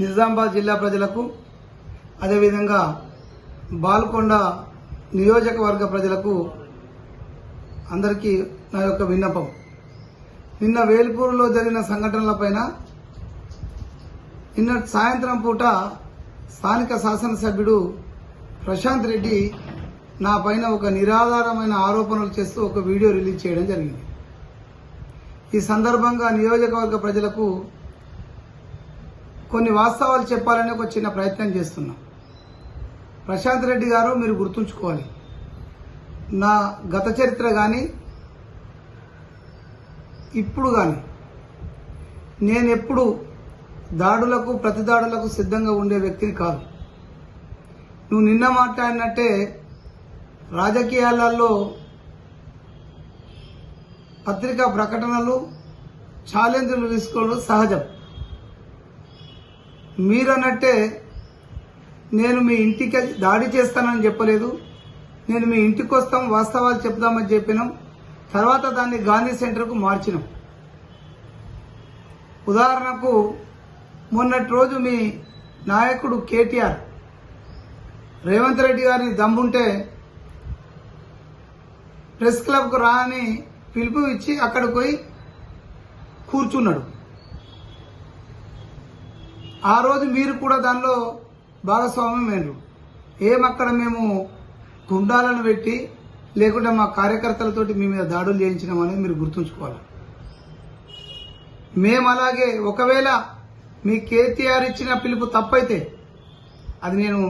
నిజామాబాద్ జిల్లా ప్రజలకు అదేవిధంగా బాల్కొండ నియోజకవర్గ ప్రజలకు అందరికీ నా యొక్క విన్నపం. నిన్న వేల్పూరులో జరిగిన సంఘటనలపైన నిన్న సాయంత్రం పూట స్థానిక శాసనసభ్యుడు ప్రశాంత్ రెడ్డి నా పైన ఒక నిరాధారమైన ఆరోపణలు చేస్తూ ఒక వీడియో రిలీజ్ చేయడం జరిగింది. ఈ సందర్భంగా నియోజకవర్గ ప్రజలకు కొన్ని వాస్తవాలు చెప్పాలని ఒక చిన్న ప్రయత్నం చేస్తున్నా. ప్రశాంత్ రెడ్డి గారు మీరు గుర్తుంచుకోవాలి. నా గత చరిత్ర కానీ ఇప్పుడు కానీ నేను ఎప్పుడు దాడులకు ప్రతి దాడులకు సిద్ధంగా ఉండే వ్యక్తిని కాదు. నువ్వు నిన్న మాట్లాడినట్టే రాజకీయాలలో పత్రికా ప్రకటనలు ఛాలెంజ్లు తీసుకోవడం సహజం. మీరన్నట్టే నేను మీ ఇంటికి దాడి చేస్తానని చెప్పలేదు. నేను మీ ఇంటికి వస్తాం వాస్తవాలు చెప్దామని చెప్పినాం. తర్వాత దాన్ని గాంధీ సెంటర్కు మార్చినాం. ఉదాహరణకు మొన్నటి రోజు మీ నాయకుడు కేటీఆర్ రేవంత్ రెడ్డి గారిని దమ్ముంటే ప్రెస్ క్లబ్కు రా అని పిలుపు ఇచ్చి అక్కడికి పోయి కూర్చున్నాడు. ఆ రోజు మీరు కూడా దానిలో భాగస్వామ్యం అయినరు ఏమక్కడ మేము తుండాలను పెట్టి లేకుంటే మా కార్యకర్తలతోటి మీ మీద దాడులు చేయించినామని అనేది మీరు గుర్తుంచుకోవాలి. మేము అలాగే ఒకవేళ మీ కేటీఆర్ ఇచ్చిన పిలుపు తప్పైతే అది నేను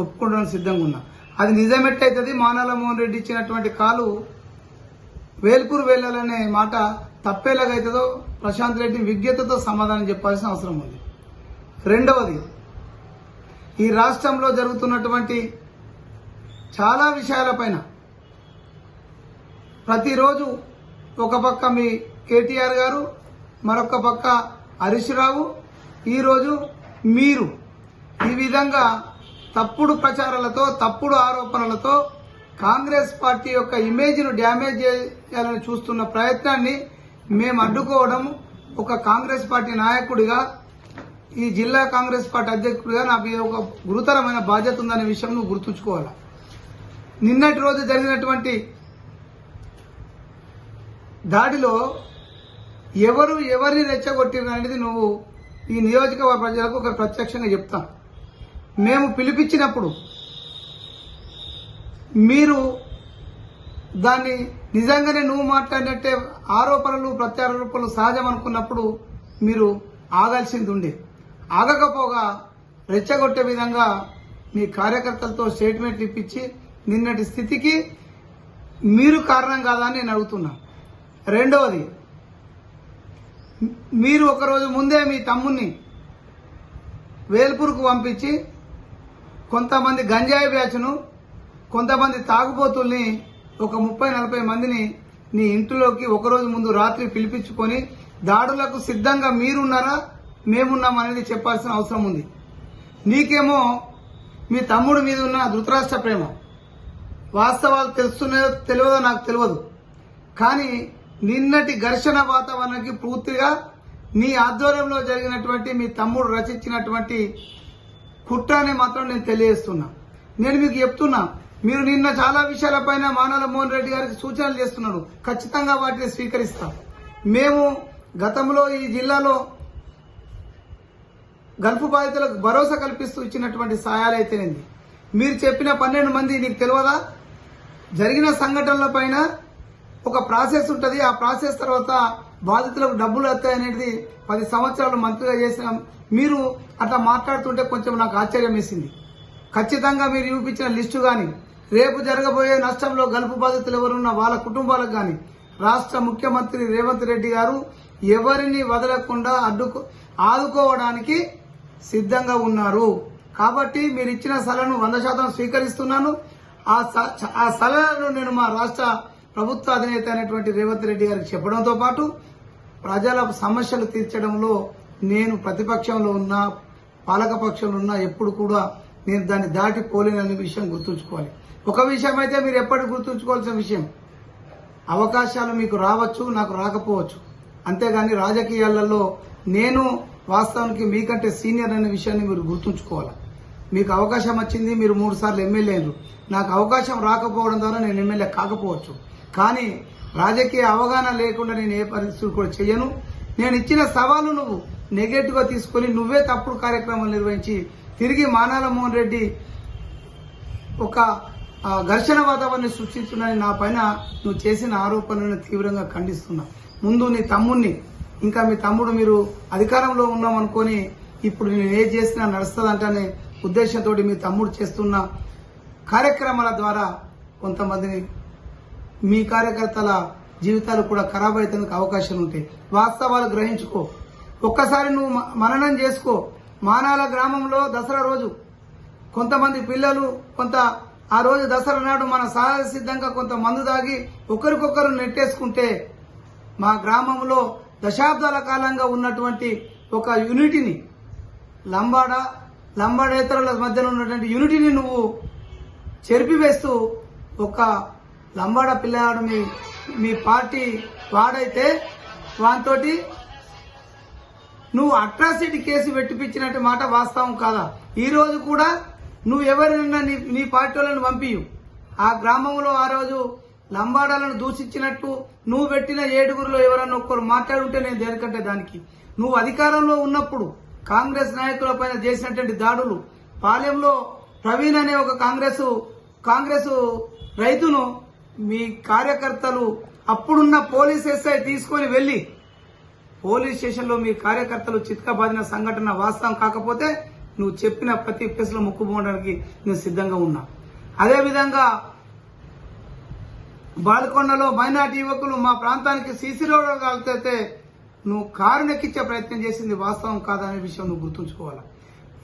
ఒప్పుకోవడానికి సిద్ధంగా ఉన్నా. అది నిజమెట్టయితుంది మానాల మోహన్ రెడ్డి ఇచ్చినటువంటి కాలు వేల్పూర్ వెళ్ళాలనే మాట తప్పేలాగైతుందో ప్రశాంత్ రెడ్డి విజ్ఞతతో సమాధానం చెప్పాల్సిన అవసరం ఉంది. రెండవది ఈ రాష్ట్రంలో జరుగుతున్నటువంటి చాలా విషయాలపైన ప్రతిరోజు ఒక పక్క మీ కేటీఆర్ గారు మరొక పక్క హరీష్ రావు ఈరోజు మీరు ఈ విధంగా తప్పుడు ప్రచారాలతో తప్పుడు ఆరోపణలతో కాంగ్రెస్ పార్టీ యొక్క ఇమేజ్ను డ్యామేజ్ చేయాలని చూస్తున్న ప్రయత్నాన్ని మేము అడ్డుకోవడం ఒక కాంగ్రెస్ పార్టీ నాయకుడిగా ఈ జిల్లా కాంగ్రెస్ పార్టీ అధ్యక్షుడిగా నాకు ఒక గురుతరమైన బాధ్యత ఉందనే విషయం నువ్వు గుర్తుంచుకోవాలి? నిన్నటి రోజు జరిగినటువంటి దాడిలో ఎవరు ఎవరిని రెచ్చగొట్టిరు అనేది నువ్వు ఈ నియోజకవర్గ ప్రజలకు ఒక ప్రత్యక్షంగా చెప్తాం. మేము పిలిపించినప్పుడు మీరు దాన్ని నిజంగానే నువ్వు మాట్లాడినట్టే ఆరోపణలు ప్రత్యారోపణలు సహజం అనుకున్నప్పుడు మీరు ఆగాల్సింది ఉండే. ఆగకపోగా రెచ్చగొట్టే విధంగా మీ కార్యకర్తలతో స్టేట్మెంట్లు ఇప్పించి నిన్నటి స్థితికి మీరు కారణం కాదా అని నేను అడుగుతున్నా. రెండవది మీరు ఒకరోజు ముందే మీ తమ్ముణ్ణి వేల్పూర్కు పంపించి కొంతమంది గంజాయి బ్యాచ్ను కొంతమంది తాగుబోతుల్ని ఒక ముప్పై నలభై మందిని నీ ఇంటిలోకి ఒకరోజు ముందు రాత్రి పిలిపించుకొని దాడులకు సిద్ధంగా మీరున్నారా? మేమున్నాం అనేది చెప్పాల్సిన అవసరం ఉంది. నీకేమో మీ తమ్ముడు మీద ఉన్న ధృతరాష్ట్ర ప్రేమ. వాస్తవాలు తెలుస్తున్నాయో తెలియదో నాకు తెలియదు. కానీ నిన్నటి ఘర్షణ వాతావరణానికి పూర్తిగా నీ ఆధ్వర్యంలో జరిగినటువంటి మీ తమ్ముడు రచించినటువంటి కుట్రాన్ని మాత్రం నేను తెలియజేస్తున్నా. నేను మీకు చెప్తున్నా మీరు నిన్న చాలా విషయాలపైన మానవ మోహన్ రెడ్డి గారికి సూచనలు చేస్తున్నాడు ఖచ్చితంగా వాటిని స్వీకరిస్తాం. మేము గతంలో ఈ జిల్లాలో గల్ఫ్ బాధితులకు భరోసా కల్పిస్తూ ఇచ్చినటువంటి సాయాలైతేనేది మీరు చెప్పిన పన్నెండు మంది నీకు తెలియదా? జరిగిన సంఘటనల పైన ఒక ప్రాసెస్ ఉంటుంది. ఆ ప్రాసెస్ తర్వాత బాధితులకు డబ్బులు వస్తాయనేది పది సంవత్సరాలు మంత్రిగా చేసిన మీరు అట్లా మాట్లాడుతుంటే కొంచెం నాకు ఆశ్చర్యం వేసింది. ఖచ్చితంగా మీరు చూపించిన లిస్టు కానీ రేపు జరగబోయే నష్టంలో గల్ఫ్ బాధితులు ఎవరున్న వాళ్ళ కుటుంబాలకు కానీ రాష్ట్ర ముఖ్యమంత్రి రేవంత్ రెడ్డి గారు ఎవరిని వదలకుండా అడ్డుకు ఆదుకోవడానికి సిద్ధంగా ఉన్నారు. కాబట్టి మీరు ఇచ్చిన సలహాను వంద శాతం స్వీకరిస్తున్నాను. ఆ స- ఆ సలహాను నేను మా రాష్ట్ర ప్రభుత్వ అధినేత అయినటువంటి రేవంత్ రెడ్డి గారికి చెప్పడంతో పాటు ప్రజల సమస్యలు తీర్చడంలో నేను ప్రతిపక్షంలో ఉన్నా పాలకపక్షంలో ఉన్నా ఎప్పుడు కూడా నేను దాన్ని దాటి పోలేననే విషయం గుర్తుంచుకోవాలి. ఒక విషయం అయితే మీరు ఎప్పటికి గుర్తుంచుకోవాల్సిన విషయం. అవకాశాలు మీకు రావచ్చు నాకు రాకపోవచ్చు. అంతేగాని రాజకీయాలలో నేను వాస్తవానికి మీకంటే సీనియర్ అనే విషయాన్ని మీరు గుర్తుంచుకోవాలి. మీకు అవకాశం వచ్చింది మీరు మూడు సార్లు ఎమ్మెల్యే అయ్యారు. నాకు అవకాశం రాకపోవడం ద్వారా నేను ఎమ్మెల్యే కాకపోవచ్చు. కానీ రాజకీయ అవగాహన లేకుండా నేను ఏ పరిస్థితులు కూడా చేయను. నేను ఇచ్చిన సవాలు నువ్వు నెగటివ్గా తీసుకొని నువ్వే తప్పుడు కార్యక్రమాలు నిర్వహించి తిరిగి మానాల మోహన్ రెడ్డి ఒక ఘర్షణ వాతావరణాన్ని సృష్టిస్తున్నాని నా పైన నువ్వు చేసిన ఆరోపణలను తీవ్రంగా ఖండిస్తున్నా. ముందు నీ తమ్ముణ్ణి ఇంకా మీ తమ్ముడు మీరు అధికారంలో ఉన్నాం అనుకొని ఇప్పుడు నేను ఏం చేసినా నడుస్తుందంటనే ఉద్దేశంతో మీ తమ్ముడు చేస్తున్న కార్యక్రమాల ద్వారా కొంతమందిని మీ కార్యకర్తల జీవితాలు కూడా ఖరాబ్ అయ్యేందుకు అవకాశాలు ఉంటాయి. వాస్తవాలు గ్రహించుకో. ఒక్కసారి నువ్వు మ- మననం చేసుకో. మానాల గ్రామంలో దసరా రోజు కొంతమంది పిల్లలు కొంత ఆ రోజు దసరా నాడు మన సహజ సిద్ధంగా కొంత మందు దాగి ఒకరికొకరు నెట్టేసుకుంటే మా గ్రామంలో దశాబ్దాల కాలంగా ఉన్నటువంటి ఒక యూనిటీని లంబాడ లంబాడేతరుల మధ్యలో ఉన్నటువంటి యూనిటీని నువ్వు చెరిపివేస్తూ ఒక లంబాడ పిల్లవాడు మీ మీ పార్టీ వాడైతే వానితోటి నువ్వు అట్రాసిటీ కేసు పెట్టిపించినట్టు మాట వాస్తవం కాదా? ఈ రోజు కూడా నువ్వు ఎవరినన్నా నీ నీ పార్టీ వాళ్ళని పంపియు ఆ గ్రామంలో ఆ రోజు లంబాడాలను దూషించినట్టు నువ్వు పెట్టిన ఏడుగురులో ఎవరన్నా ఒక్కరు మాట్లాడుంటే నేను దేనికంటే దానికి? నువ్వు అధికారంలో ఉన్నప్పుడు కాంగ్రెస్ నాయకుల పైన చేసినటువంటి దాడులు పాలెంలో ప్రవీణ్ అనే ఒక కాంగ్రెస్ కాంగ్రెస్ రైతును మీ కార్యకర్తలు అప్పుడున్న పోలీస్ ఎస్ఐ తీసుకొని వెళ్ళి పోలీస్ స్టేషన్లో మీ కార్యకర్తలు చిత్కబాదిన సంఘటన వాస్తవం కాకపోతే నువ్వు చెప్పిన ప్రతి కేసులో ముక్కుపోవడానికి నేను సిద్ధంగా ఉన్నా. అదేవిధంగా బాల్కొండలో మైనార్టీ యువకులు మా ప్రాంతానికి సీసీ రోడ్లు కలిగితే నువ్వు కారు నెక్కించే ప్రయత్నం చేసింది వాస్తవం కాదనే విషయం నువ్వు గుర్తుంచుకోవాలి?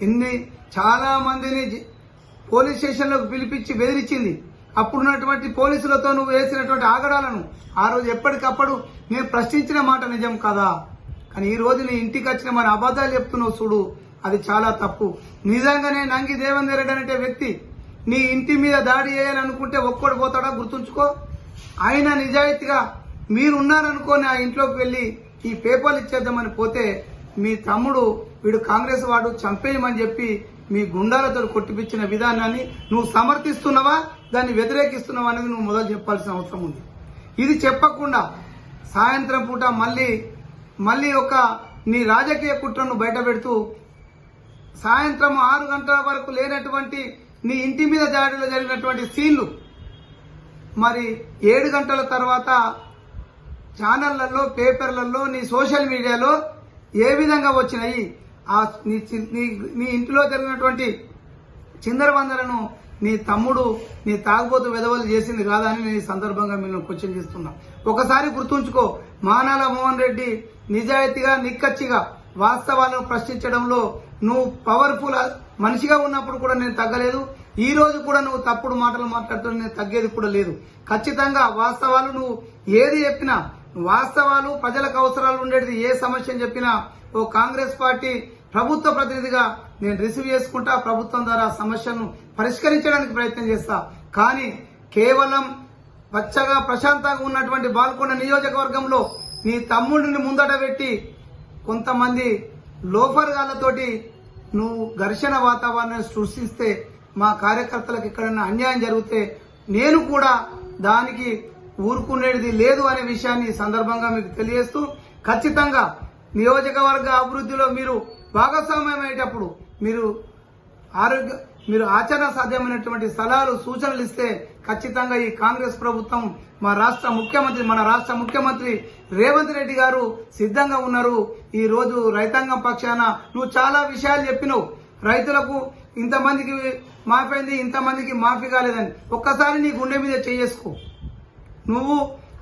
ఎన్ని చాలా మందిని పోలీస్ స్టేషన్లోకి పిలిపించి బెదిరించింది. అప్పుడున్నటువంటి పోలీసులతో నువ్వు వేసినటువంటి ఆగడాలను ఆ రోజు ఎప్పటికప్పుడు నేను ప్రశ్నించిన మాట నిజం కదా? కానీ ఈ రోజు నీ ఇంటికి వచ్చిన మన అబద్ధాలు చెప్తున్నావు చూడు అది చాలా తప్పు. నిజంగానే నంగి దేవేందర్ రెడ్డి అనే వ్యక్తి నీ ఇంటి మీద దాడి చేయాలనుకుంటే ఒక్కడు పోతాడా గుర్తుంచుకో? ఆయన నిజాయితీగా మీరున్నారనుకోని ఆ ఇంట్లోకి వెళ్ళి ఈ పేపర్లు ఇచ్చేద్దామని పోతే మీ తమ్ముడు వీడు కాంగ్రెస్ వాడు చంపేయమని చెప్పి మీ గుండాలతో కొట్టిపించిన విధానాన్ని నువ్వు సమర్థిస్తున్నావా? దాన్ని వ్యతిరేకిస్తున్నావా అనేది నువ్వు మొదలు చెప్పాల్సిన అవసరం ఉంది. ఇది చెప్పకుండా సాయంత్రం పూట మళ్ళీ మళ్ళీ ఒక నీ రాజకీయ కుట్రను బయట పెడుతూ సాయంత్రం ఆరు గంటల వరకు లేనటువంటి నీ ఇంటి మీద దాడిలో జరిగినటువంటి సీన్లు మరి ఏడు గంటల తర్వాత ఛానళ్ళలో పేపర్లలో నీ సోషల్ మీడియాలో ఏ విధంగా వచ్చినాయి? ఆ నీ నీ ఇంటిలో జరిగినటువంటి చిందరవందలను నీ తమ్ముడు నీ తాగుబోతు విధవలు చేసింది కాదా అని నేను ఈ సందర్భంగా మిమ్మల్ని క్వశ్చన్ చేస్తున్నా. ఒకసారి గుర్తుంచుకో మానాల మోహన్ రెడ్డి నిజాయితీగా నిక్కచ్చిగా వాస్తవాలను ప్రశ్నించడంలో నువ్వు పవర్ఫుల్ మనిషిగా ఉన్నప్పుడు కూడా నేను తగ్గలేదు. ఈ రోజు కూడా నువ్వు తప్పుడు మాటలు మాట్లాడుతున్న తగ్గేది కూడా లేదు. ఖచ్చితంగా వాస్తవాలు నువ్వు ఏది చెప్పినా వాస్తవాలు ప్రజలకు అవసరాలు ఉండేది ఏ సమస్యను చెప్పినా ఓ కాంగ్రెస్ పార్టీ ప్రభుత్వ ప్రతినిధిగా నేను రిసీవ్ చేసుకుంటా ప్రభుత్వం ద్వారా సమస్యను పరిష్కరించడానికి ప్రయత్నం చేస్తా. కానీ కేవలం పచ్చగా ప్రశాంతంగా ఉన్నటువంటి బాల్కొండ నియోజకవర్గంలో నీ తమ్ముడిని ముందట పెట్టి కొంతమంది లోఫర్ గాళ్ళతోటి నువ్వు ఘర్షణ వాతావరణాన్ని సృష్టిస్తే మా కార్యకర్తలకు ఎక్కడైనా అన్యాయం జరిగితే నేను కూడా దానికి ఊరుకునేది లేదు అనే విషయాన్ని ఈ సందర్భంగా మీకు తెలియజేస్తూ ఖచ్చితంగా నియోజకవర్గ అభివృద్ధిలో మీరు భాగస్వామ్యం అయ్యేటప్పుడు మీరు ఆరోగ్య మీరు ఆచరణ సాధ్యమైనటువంటి సలహాలు సూచనలు ఇస్తే ఖచ్చితంగా ఈ కాంగ్రెస్ ప్రభుత్వం మా రాష్ట్ర ముఖ్యమంత్రి మన రాష్ట్ర ముఖ్యమంత్రి రేవంత్ రెడ్డి గారు సిద్ధంగా ఉన్నారు. ఈ రోజు రైతాంగం పక్షాన నువ్వు చాలా విషయాలు చెప్పినావు. రైతులకు ఇంతమందికి మాఫీ అయింది ఇంతమందికి మాఫీ కాలేదని ఒక్కసారి నీ గుండె మీద చేసుకో నువ్వు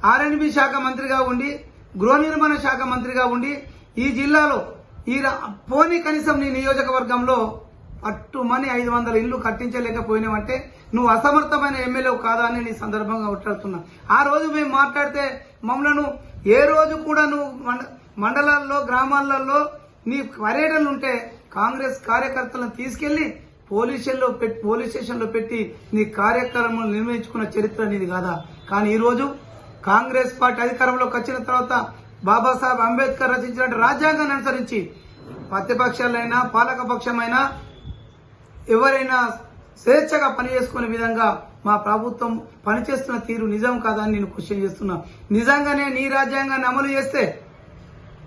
ఆర్ఎండ్బి శాఖ మంత్రిగా ఉండి గృహ నిర్మాణ శాఖ మంత్రిగా ఉండి ఈ జిల్లాలో ఈ పోనీ కనీసం నీ నియోజకవర్గంలో పట్టుమని ఐదు వందల ఇల్లు కట్టించలేకపోయినావంటే నువ్వు అసమర్థమైన ఎమ్మెల్యే కాదా అని నీ సందర్భంగా మాట్లాడుతున్నా ఆ రోజు మేము మాట్లాడితే మమ్మలను ఏ రోజు కూడా నువ్వు మండ- మండలాల్లో గ్రామాలలో నీ పర్యటనలు ఉంటే కాంగ్రెస్ కార్యకర్తలను తీసుకెళ్ళి పోలీస్ స్టేషన్లో పెట్టి పోలీస్ స్టేషన్లో పెట్టి నీ కార్యక్రమం నిర్వహించుకున్న చరిత్ర నీది కాదా? కానీ ఈ రోజు కాంగ్రెస్ పార్టీ అధికారంలోకి వచ్చిన తర్వాత బాబాసాహెబ్ అంబేద్కర్ రచించిన రాజ్యాంగాన్ని అనుసరించి ప్రతిపక్షాలైనా పాలక పక్షమైనా ఎవరైనా స్వేచ్ఛగా పనిచేసుకునే విధంగా మా ప్రభుత్వం పనిచేస్తున్న తీరు నిజం కాదని అని నేను క్వశ్చన్ చేస్తున్నా. నిజంగానే నీ రాజ్యాంగాన్ని అమలు చేస్తే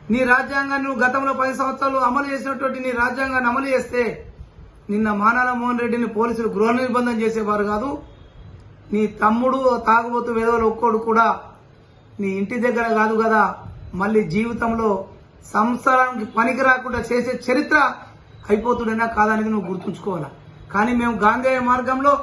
నీ రాజ్యాంగాన్ని నువ్వు గతంలో పది సంవత్సరాలు అమలు చేసినటువంటి నీ రాజ్యాంగాన్ని అమలు చేస్తే నిన్న మానాల మోహన్ రెడ్డిని పోలీసులు గృహ నిర్బంధం చేసేవారు కాదు. నీ తమ్ముడు తాగుబోతు వేదవులు ఒక్కోడు కూడా నీ ఇంటి దగ్గర కాదు కదా. మళ్ళీ జీవితంలో సంసారానికి పనికి రాకుండా చేసే చరిత్ర అయిపోతుడైనా కాదనేది నువ్వు గుర్తుంచుకోవాలా? కానీ మేము గాంధేయ మార్గంలో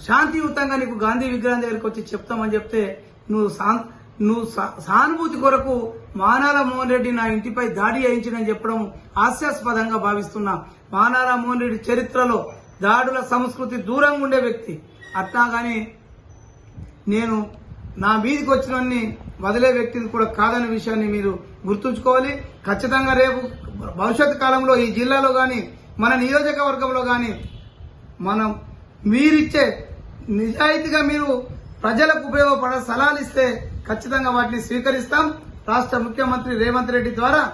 శాంతియుతంగా నీకు గాంధీ విగ్రహం దగ్గరికి వచ్చి చెప్తామని చెప్తే నువ్వు సా- నువ్వు సా- సానుభూతి కొరకు మానాల మోహన్ రెడ్డి నా ఇంటిపై దాడి చేయించిందని చెప్పడం హాస్యాస్పదంగా భావిస్తున్నా మానాల మోహన్ రెడ్డి చరిత్రలో దాడుల సంస్కృతి దూరంగా ఉండే వ్యక్తి. అట్లా గాని నేను నా మీదికి వచ్చినన్ని వదిలే వ్యక్తిని కూడా కాదనే విషయాన్ని మీరు గుర్తుంచుకోవాలి. ఖచ్చితంగా రేపు భవిష్యత్ కాలంలో ఈ జిల్లాలో కానీ మన నియోజకవర్గంలో కానీ మనం మీరిచ్చే నిజాయితీగా మీరు ప్రజలకు ఉపయోగపడే సలహాలు ఇస్తే ఖచ్చితంగా వాటిని స్వీకరిస్తాం. రాష్ట్ర ముఖ్యమంత్రి రేవంత్ రెడ్డి ద్వారా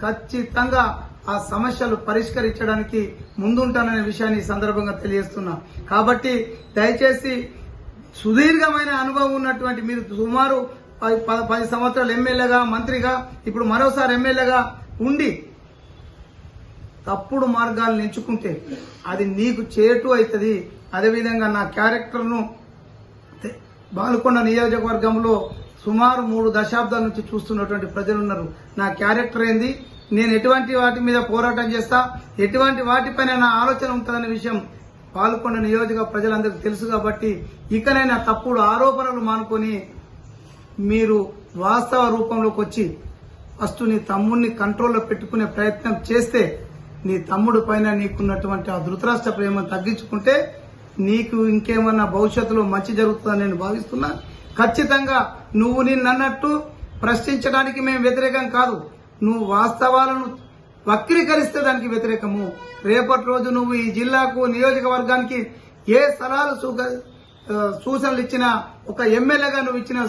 ఖచ్చితంగా ఆ సమస్యలు పరిష్కరించడానికి ముందుంటాననే విషయాన్ని ఈ సందర్భంగా తెలియజేస్తున్నా. కాబట్టి దయచేసి సుదీర్ఘమైన అనుభవం ఉన్నటువంటి మీరు సుమారు పది- పది సంవత్సరాలు ఎమ్మెల్యేగా మంత్రిగా ఇప్పుడు మరోసారి ఎమ్మెల్యేగా ఉండి తప్పుడు మార్గాలను ఎంచుకుంటే అది నీకు చేటు అవుతుంది. అదేవిధంగా నా క్యారెక్టర్ను బాలుకొండ నియోజకవర్గంలో సుమారు మూడు దశాబ్దాల నుంచి చూస్తున్నటువంటి ప్రజలు ఉన్నారు. నా క్యారెక్టర్ ఏంది? నేను ఎటువంటి వాటి మీద పోరాటం చేస్తా? ఎటువంటి వాటిపైన నా ఆలోచన ఉంటుందనే విషయం పాల్గొండ నియోజక ప్రజలందరికీ తెలుసు కాబట్టి ఇకనైనా తప్పుడు ఆరోపణలు మానుకొని మీరు వాస్తవ రూపంలోకి వచ్చి ఫస్ట్ నీ తమ్ముడిని కంట్రోల్లో పెట్టుకునే ప్రయత్నం చేస్తే నీ తమ్ముడు పైన నీకున్నటువంటి ఆ ధృతరాష్ట్ర ప్రేమను తగ్గించుకుంటే నీకు ఇంకేమన్నా భవిష్యత్తులో మంచి జరుగుతుందని నేను భావిస్తున్నా. ఖచ్చితంగా నువ్వు నిన్నట్టు ప్రశ్నించడానికి మేము వ్యతిరేకం కాదు. నువ్వు వాస్తవాలను వక్రీకరిస్తే దానికి వ్యతిరేకము. రేపటి రోజు నువ్వు ఈ జిల్లాకు నియోజకవర్గానికి ఏ సలహాలు సూక- సూచనలు ఇచ్చినా ఒక ఎమ్మెల్యేగా నువ్వు ఇచ్చిన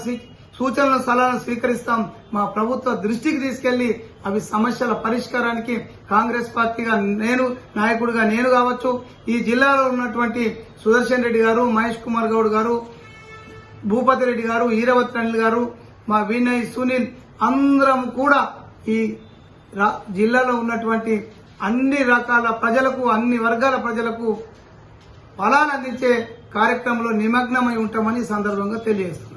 సూచనలు సలహాలను స్వీకరిస్తాం. మా ప్రభుత్వ దృష్టికి తీసుకెళ్ళి అవి సమస్యల పరిష్కారానికి కాంగ్రెస్ పార్టీగా నేను నాయకుడిగా నేను కావచ్చు ఈ జిల్లాలో ఉన్నటువంటి సుదర్శన్ రెడ్డి గారు మహేష్ కుమార్ గౌడ్ గారు భూపతి రెడ్డి గారు ఈరవతి అనిల్ గారు మా వినయ్ సునీల్ అందరం కూడా ఈ రా- జిల్లాలో ఉన్నటువంటి అన్ని రకాల ప్రజలకు అన్ని వర్గాల ప్రజలకు ఫలాలు అందించే కార్యక్రమంలో నిమగ్నమై ఉంటామని సందర్భంగా తెలియజేస్తున్నాను